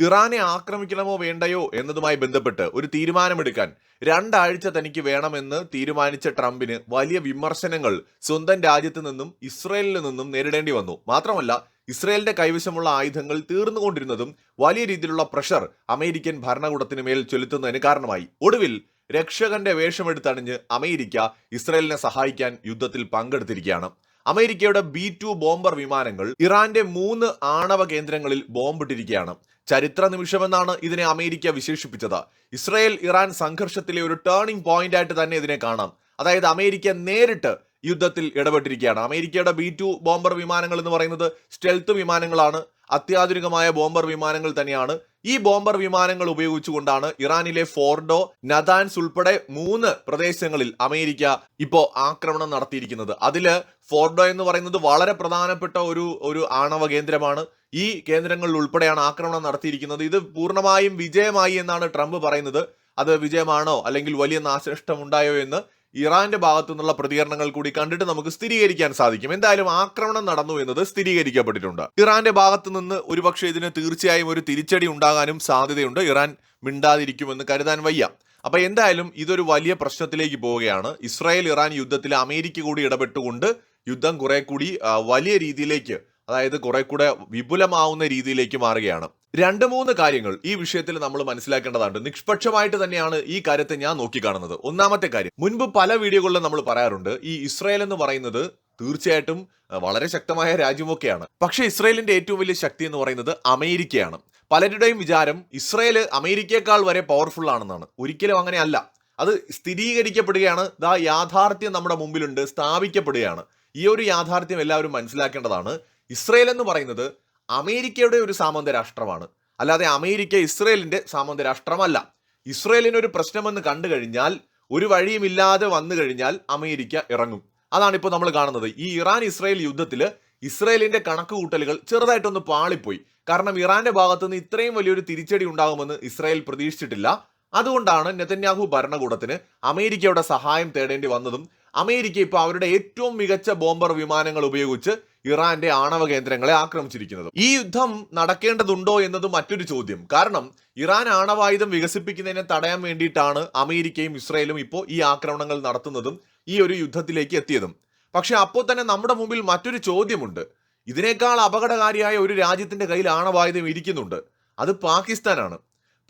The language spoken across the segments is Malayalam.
ഇറാനെ ആക്രമിക്കണമോ വേണ്ടയോ എന്നതുമായി ബന്ധപ്പെട്ട് ഒരു തീരുമാനമെടുക്കാൻ രണ്ടാഴ്ച തനിക്ക് വേണമെന്ന് തീരുമാനിച്ച ട്രംപിന് വലിയ വിമർശനങ്ങൾ സ്വന്തം രാജ്യത്ത് നിന്നും ഇസ്രയേലിൽ നിന്നും നേരിടേണ്ടി വന്നു. മാത്രമല്ല ഇസ്രയേലിന്റെ കൈവശമുള്ള ആയുധങ്ങൾ തീർന്നുകൊണ്ടിരുന്നതും വലിയ രീതിയിലുള്ള പ്രഷർ അമേരിക്കൻ ഭരണകൂടത്തിന് മേൽ ചെലുത്തുന്നതിന് കാരണമായി. ഒടുവിൽ രക്ഷകന്റെ വേഷമെടുത്തണിഞ്ഞ് അമേരിക്ക ഇസ്രയേലിനെ സഹായിക്കാൻ യുദ്ധത്തിൽ പങ്കെടുത്തിരിക്കുകയാണ്. അമേരിക്കയുടെ ബി ടു ബോംബർ വിമാനങ്ങൾ ഇറാന്റെ മൂന്ന് ആണവ കേന്ദ്രങ്ങളിൽ ബോംബിട്ടിരിക്കുകയാണ്. ചരിത്ര നിമിഷമെന്നാണ് ഇതിനെ അമേരിക്ക വിശേഷിപ്പിച്ചത്. ഇസ്രായേൽ ഇറാൻ സംഘർഷത്തിലെ ഒരു ടേണിംഗ് പോയിന്റ് ആയിട്ട് തന്നെ ഇതിനെ കാണാം. അതായത് അമേരിക്ക നേരിട്ട് യുദ്ധത്തിൽ ഇടപെട്ടിരിക്കുകയാണ്. അമേരിക്കയുടെ ബി ടു ബോംബർ വിമാനങ്ങൾ എന്ന് പറയുന്നത് സ്റ്റെൽത്ത് വിമാനങ്ങളാണ്. അത്യാധുനികമായ ബോംബർ വിമാനങ്ങൾ തന്നെയാണ്. ഈ ബോംബർ വിമാനങ്ങൾ ഉപയോഗിച്ചുകൊണ്ടാണ് ഇറാനിലെ ഫോർഡോ നദാൻസ് ഉൾപ്പെടെ മൂന്ന് പ്രദേശങ്ങളിൽ അമേരിക്ക ഇപ്പോൾ ആക്രമണം നടത്തിയിരിക്കുന്നത്. അതിൽ ഫോർഡോ എന്ന് പറയുന്നത് വളരെ പ്രധാനപ്പെട്ട ഒരു ഒരു ആണവ കേന്ദ്രമാണ്. ഈ കേന്ദ്രങ്ങളിൽ ഉൾപ്പെടെയാണ് ആക്രമണം നടത്തിയിരിക്കുന്നത്. ഇത് പൂർണമായും വിജയമായി എന്നാണ് ട്രംപ് പറയുന്നത്. അത് വിജയമാണോ അല്ലെങ്കിൽ വലിയ നാശനഷ്ടം ഉണ്ടായോ എന്ന് ഇറാന്റെ ഭാഗത്തു നിന്നുള്ള പ്രതികരണങ്ങൾ കൂടി കണ്ടിട്ട് നമുക്ക് സ്ഥിരീകരിക്കാൻ സാധിക്കും. എന്തായാലും ആക്രമണം നടന്നു എന്നത് സ്ഥിരീകരിക്കപ്പെട്ടിട്ടുണ്ട്. ഇറാന്റെ ഭാഗത്തു നിന്ന് ഒരുപക്ഷെ ഇതിന് തീർച്ചയായും ഒരു തിരിച്ചടി ഉണ്ടാകാനും സാധ്യതയുണ്ട്. ഇറാൻ മിണ്ടാതിരിക്കുമെന്ന് കരുതാൻ വയ്യ. അപ്പൊ എന്തായാലും ഇതൊരു വലിയ പ്രശ്നത്തിലേക്ക് പോവുകയാണ്. ഇസ്രായേൽ ഇറാൻ യുദ്ധത്തിൽ അമേരിക്ക കൂടി ഇടപെട്ടുകൊണ്ട് യുദ്ധം കുറെ കൂടി വലിയ രീതിയിലേക്ക് അതായത് കുറെ കൂടെ വിപുലമാവുന്ന രീതിയിലേക്ക് മാറുകയാണ്. രണ്ട് മൂന്ന് കാര്യങ്ങൾ ഈ വിഷയത്തിൽ നമ്മൾ മനസ്സിലാക്കേണ്ടതാണ് നിഷ്പക്ഷമായിട്ട് തന്നെയാണ് ഈ കാര്യത്തെ ഞാൻ നോക്കിക്കാണുന്നത്. ഒന്നാമത്തെ കാര്യം മുൻപ് പല വീഡിയോകളിലും നമ്മൾ പറയാറുണ്ട് ഈ ഇസ്രായേൽ എന്ന് പറയുന്നത് തീർച്ചയായിട്ടും വളരെ ശക്തമായ രാജ്യമൊക്കെയാണ്. പക്ഷേ ഇസ്രായേലിന്റെ ഏറ്റവും വലിയ ശക്തി എന്ന് പറയുന്നത് അമേരിക്കയാണ്. പലരുടെയും വിചാരം ഇസ്രായേൽ അമേരിക്കയെക്കാൾ വരെ പവർഫുൾ ആണെന്നാണ്. ഒരിക്കലും അങ്ങനെയല്ല അത് സ്ഥിരീകരിക്കപ്പെടുകയാണ്. ദാ യാഥാർത്ഥ്യം നമ്മുടെ മുമ്പിലുണ്ട് സ്ഥാപിക്കപ്പെടുകയാണ്. ഈ ഒരു യാഥാർത്ഥ്യം എല്ലാവരും മനസ്സിലാക്കേണ്ടതാണ്. ഇസ്രയേൽ എന്ന് പറയുന്നത് അമേരിക്കയുടെ ഒരു സാമന്ത രാഷ്ട്രമാണ്. അല്ലാതെ അമേരിക്ക ഇസ്രയേലിന്റെ സാമന്ത രാഷ്ട്രമല്ല. ഇസ്രയേലിന് ഒരു പ്രശ്നമെന്ന് കണ്ടു കഴിഞ്ഞാൽ ഒരു വഴിയുമില്ലാതെ വന്നു കഴിഞ്ഞാൽ അമേരിക്ക ഇറങ്ങും. അതാണ് ഇപ്പോൾ നമ്മൾ കാണുന്നത്. ഈ ഇറാൻ ഇസ്രയേൽ യുദ്ധത്തിൽ ഇസ്രയേലിന്റെ കണക്ക് കൂട്ടലുകൾ ചെറുതായിട്ടൊന്ന് പാളിപ്പോയി. കാരണം ഇറാന്റെ ഭാഗത്തുനിന്ന് ഇത്രയും വലിയൊരു തിരിച്ചടി ഉണ്ടാകുമെന്ന് ഇസ്രായേൽ പ്രതീക്ഷിച്ചിട്ടില്ല. അതുകൊണ്ടാണ് നെതന്യാഹു ഭരണകൂടത്തിന് അമേരിക്കയുടെ സഹായം തേടേണ്ടി വന്നതും അമേരിക്ക ഇപ്പോൾ അവരുടെ ഏറ്റവും മികച്ച ബോംബർ വിമാനങ്ങൾ ഉപയോഗിച്ച് ഇറാന്റെ ആണവ കേന്ദ്രങ്ങളെ ആക്രമിച്ചിരിക്കുന്നത്. ഈ യുദ്ധം നടക്കേണ്ടതുണ്ടോ എന്നത് മറ്റൊരു ചോദ്യം. കാരണം ഇറാൻ ആണവായുധം വികസിപ്പിക്കുന്നതിനെ തടയാൻ വേണ്ടിയിട്ടാണ് അമേരിക്കയും ഇസ്രയേലും ഇപ്പോൾ ഈ ആക്രമണങ്ങൾ നടത്തുന്നതും ഈ ഒരു യുദ്ധത്തിലേക്ക് എത്തിയതും. പക്ഷെ അപ്പോൾ തന്നെ നമ്മുടെ മുമ്പിൽ മറ്റൊരു ചോദ്യമുണ്ട്. ഇതിനേക്കാൾ അപകടകാരിയായ ഒരു രാജ്യത്തിന്റെ കയ്യിൽ ആണവായുധം ഇരിക്കുന്നുണ്ട്. അത് പാകിസ്ഥാനാണ്.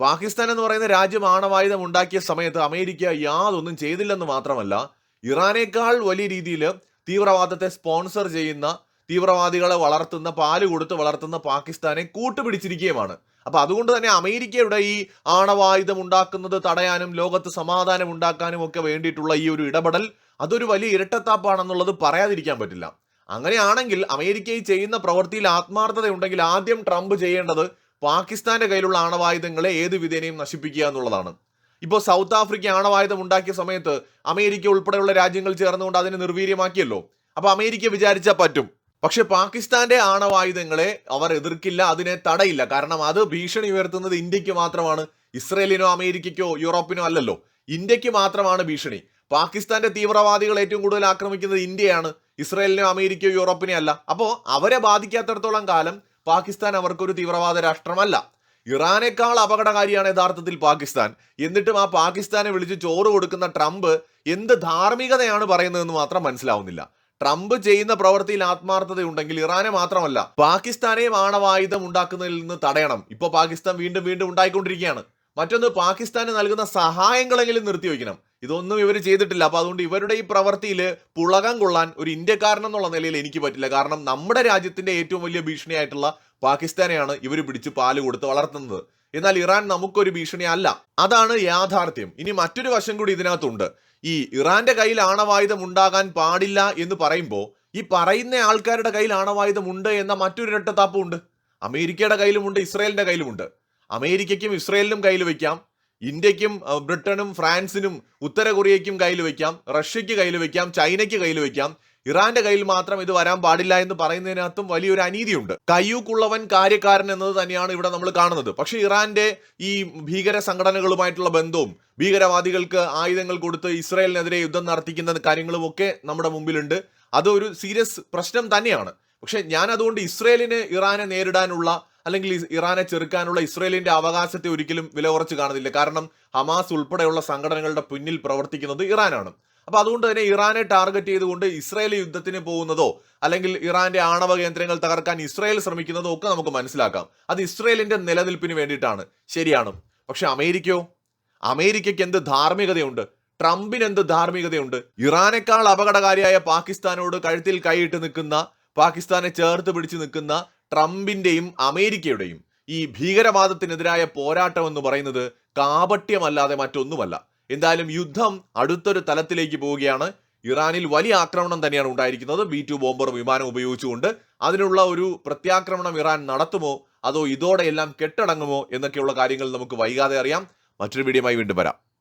പാകിസ്ഥാൻ എന്ന് പറയുന്ന രാജ്യം ആണവായുധം ഉണ്ടാക്കിയ സമയത്ത് അമേരിക്ക യാതൊന്നും ചെയ്തില്ലെന്ന് മാത്രമല്ല ഇറാനേക്കാൾ വലിയ രീതിയിൽ തീവ്രവാദത്തെ സ്പോൺസർ ചെയ്യുന്ന തീവ്രവാദികളെ വളർത്തുന്ന പാൽ കൊടുത്ത് വളർത്തുന്ന പാകിസ്ഥാനെ കൂട്ടുപിടിച്ചിരിക്കുകയുമാണ്. അപ്പൊ അതുകൊണ്ട് തന്നെ അമേരിക്കയുടെ ഈ ആണവായുധം ഉണ്ടാക്കുന്നത് തടയാനും ലോകത്ത് സമാധാനം ഉണ്ടാക്കാനും ഒക്കെ വേണ്ടിയിട്ടുള്ള ഈ ഒരു ഇടപെടൽ അതൊരു വലിയ ഇരട്ടത്താപ്പാണെന്നുള്ളത് പറയാതിരിക്കാൻ പറ്റില്ല. അങ്ങനെയാണെങ്കിൽ അമേരിക്ക ഈ ചെയ്യുന്ന പ്രവൃത്തിയിൽ ആത്മാർത്ഥത ഉണ്ടെങ്കിൽ ആദ്യം ട്രംപ് ചെയ്യേണ്ടത് പാകിസ്ഥാന്റെ കയ്യിലുള്ള ആണവായുധങ്ങളെ ഏത് വിധേനയും നശിപ്പിക്കുക എന്നുള്ളതാണ്. ഇപ്പോൾ സൗത്ത് ആഫ്രിക്ക ആണവായുധം ഉണ്ടാക്കിയ സമയത്ത് അമേരിക്ക ഉൾപ്പെടെയുള്ള രാജ്യങ്ങൾ ചേർന്നുകൊണ്ട് അതിനെ നിർവീര്യമാക്കിയല്ലോ. അപ്പൊ അമേരിക്ക വിചാരിച്ചാൽ പറ്റും. പക്ഷെ പാകിസ്ഥാന്റെ ആണവായുധങ്ങളെ അവർ എതിർക്കില്ല അതിനെ തടയില്ല. കാരണം അത് ഭീഷണി ഉയർത്തുന്നത് ഇന്ത്യയ്ക്ക് മാത്രമാണ് ഇസ്രയേലിനോ അമേരിക്കയ്ക്കോ യൂറോപ്പിനോ അല്ലല്ലോ. ഇന്ത്യയ്ക്ക് മാത്രമാണ് ഭീഷണി. പാകിസ്ഥാന്റെ തീവ്രവാദികൾ ഏറ്റവും കൂടുതൽ ആക്രമിക്കുന്നത് ഇന്ത്യയാണ് ഇസ്രയേലിനോ അമേരിക്കയോ യൂറോപ്പിനെ അല്ല. അപ്പോൾ അവരെ ബാധിക്കാത്തടത്തോളം കാലം പാകിസ്ഥാൻ അവർക്കൊരു തീവ്രവാദ രാഷ്ട്രമല്ല. ഇറാനേക്കാൾ അപകടകാരിയാണ് യഥാർത്ഥത്തിൽ പാകിസ്ഥാൻ. എന്നിട്ടും ആ പാകിസ്ഥാനെ വിളിച്ച് ചോറ് കൊടുക്കുന്ന ട്രംപ് എന്ത് ധാർമ്മികതയാണ് പറയുന്നതെന്ന് മാത്രം മനസ്സിലാവുന്നില്ല. ട്രംപ് ചെയ്യുന്ന പ്രവൃത്തിയിൽ ആത്മാർത്ഥതയുണ്ടെങ്കിൽ ഇറാനെ മാത്രമല്ല പാകിസ്ഥാനെയും ആണവായുധം ഉണ്ടാക്കുന്നതിൽ നിന്ന് തടയണം. ഇപ്പൊ പാകിസ്ഥാൻ വീണ്ടും വീണ്ടും ഉണ്ടായിക്കൊണ്ടിരിക്കുകയാണ്. മറ്റൊന്ന് പാകിസ്ഥാന് നൽകുന്ന സഹായങ്ങളെങ്കിലും നിർത്തിവെക്കണം ഇതൊന്നും ഇവർ ചെയ്തിട്ടില്ല. അപ്പോൾ അതുകൊണ്ട് ഇവരുടെ ഈ പ്രവൃത്തിയിൽ പുളകം കൊള്ളാൻ ഒരു ഇന്ത്യക്കാരൻ എന്നുള്ള നിലയിൽ എനിക്ക് പറ്റില്ല. കാരണം നമ്മുടെ രാജ്യത്തിന്റെ ഏറ്റവും വലിയ ഭീഷണിയായിട്ടുള്ള പാകിസ്ഥാനെയാണ് ഇവർ പിടിച്ച് പാൽ കൊടുത്ത് വളർത്തുന്നത്. എന്നാൽ ഇറാൻ നമുക്കൊരു ഭീഷണി അല്ല. അതാണ് യാഥാർത്ഥ്യം. ഇനി മറ്റൊരു വശം കൂടി ഇതിനകത്തുണ്ട്. ഈ ഇറാന്റെ കയ്യിൽ ആണവായുധം ഉണ്ടാകാൻ പാടില്ല എന്ന് പറയുമ്പോൾ ഈ പറയുന്ന ആൾക്കാരുടെ കയ്യിൽ ആണവായുധം ഉണ്ട് എന്ന മറ്റൊരു രട്ടത്താപ്പുണ്ട് അമേരിക്കയുടെ കയ്യിലുമുണ്ട് ഇസ്രയേലിന്റെ കയ്യിലുമുണ്ട് അമേരിക്കയ്ക്കും ഇസ്രയേലിനും കയ്യിൽ വെക്കാം. ഇന്ത്യക്കും ബ്രിട്ടനും ഫ്രാൻസിനും ഉത്തര കൊറിയയ്ക്കും കയ്യിൽ വെക്കാം റഷ്യയ്ക്ക് കയ്യിൽ വെക്കാം ചൈനയ്ക്ക് കയ്യിൽ വെക്കാം. ഇറാന്റെ കയ്യിൽ മാത്രം ഇത് വരാൻ പാടില്ല എന്ന് പറയുന്നതിനകത്തും വലിയൊരു അനീതിയുണ്ട്. കയ്യൂക്കുള്ളവൻ കാര്യക്കാരൻ എന്നത് തന്നെയാണ് ഇവിടെ നമ്മൾ കാണുന്നത്. പക്ഷേ ഇറാന്റെ ഈ ഭീകര സംഘടനകളുമായിട്ടുള്ള ബന്ധവും ഭീകരവാദികൾക്ക് ആയുധങ്ങൾ കൊടുത്ത് ഇസ്രായേലിനെതിരെ യുദ്ധം നടത്തിക്കുന്ന കാര്യങ്ങളും ഒക്കെ നമ്മുടെ മുമ്പിലുണ്ട്. അതൊരു സീരിയസ് പ്രശ്നം തന്നെയാണ്. പക്ഷെ ഞാൻ അതുകൊണ്ട് ഇസ്രയേലിന് ഇറാനെ നേരിടാനുള്ള അല്ലെങ്കിൽ ഇറാനെ ചെറുക്കാനുള്ള ഇസ്രയേലിന്റെ അവകാശത്തെ ഒരിക്കലും വില കുറച്ച് കാണുന്നില്ല. കാരണം ഹമാസ് ഉൾപ്പെടെയുള്ള സംഘടനകളുടെ പിന്നിൽ പ്രവർത്തിക്കുന്നത് ഇറാനാണ്. അപ്പൊ അതുകൊണ്ട് തന്നെ ഇറാനെ ടാർഗറ്റ് ചെയ്തുകൊണ്ട് ഇസ്രായേൽ യുദ്ധത്തിന് പോകുന്നതോ അല്ലെങ്കിൽ ഇറാന്റെ ആണവ കേന്ദ്രങ്ങൾ തകർക്കാൻ ഇസ്രായേൽ ശ്രമിക്കുന്നതോ ഒക്കെ നമുക്ക് മനസ്സിലാക്കാം. അത് ഇസ്രായേലിന്റെ നിലനിൽപ്പിന് വേണ്ടിയിട്ടാണ്. ശരിയാണ്. പക്ഷെ അമേരിക്കയോ? അമേരിക്കയ്ക്ക് എന്ത് ധാർമ്മികതയുണ്ട്? ട്രംപിന് എന്ത് ധാർമ്മികതയുണ്ട്? ഇറാനേക്കാൾ അപകടകാരിയായ പാകിസ്ഥാനോട് കഴുത്തിൽ കൈയിട്ട് നിൽക്കുന്ന പാകിസ്ഥാനെ ചേർത്ത് പിടിച്ച് നിൽക്കുന്ന ട്രംപിന്റെയും അമേരിക്കയുടെയും ഈ ഭീകരവാദത്തിനെതിരായ പോരാട്ടം എന്ന് പറയുന്നത് കാപട്യമല്ലാതെ മറ്റൊന്നുമല്ല. എന്തായാലും യുദ്ധം അടുത്തൊരു തലത്തിലേക്ക് പോവുകയാണ്. ഇറാനിൽ വലിയ ആക്രമണം തന്നെയാണ് ഉണ്ടായിരിക്കുന്നത്. ബി ടു ബോംബർ വിമാനം ഉപയോഗിച്ചുകൊണ്ട് അതിനുള്ള ഒരു പ്രത്യാക്രമണം ഇറാൻ നടത്തുമോ? അതോ ഇതോടെ എല്ലാം കെട്ടടങ്ങുമോ? എന്നൊക്കെയുള്ള കാര്യങ്ങൾ നമുക്ക് വൈകാതെ അറിയാം. മറ്റൊരു വീഡിയോയുമായി വീണ്ടും വരാം.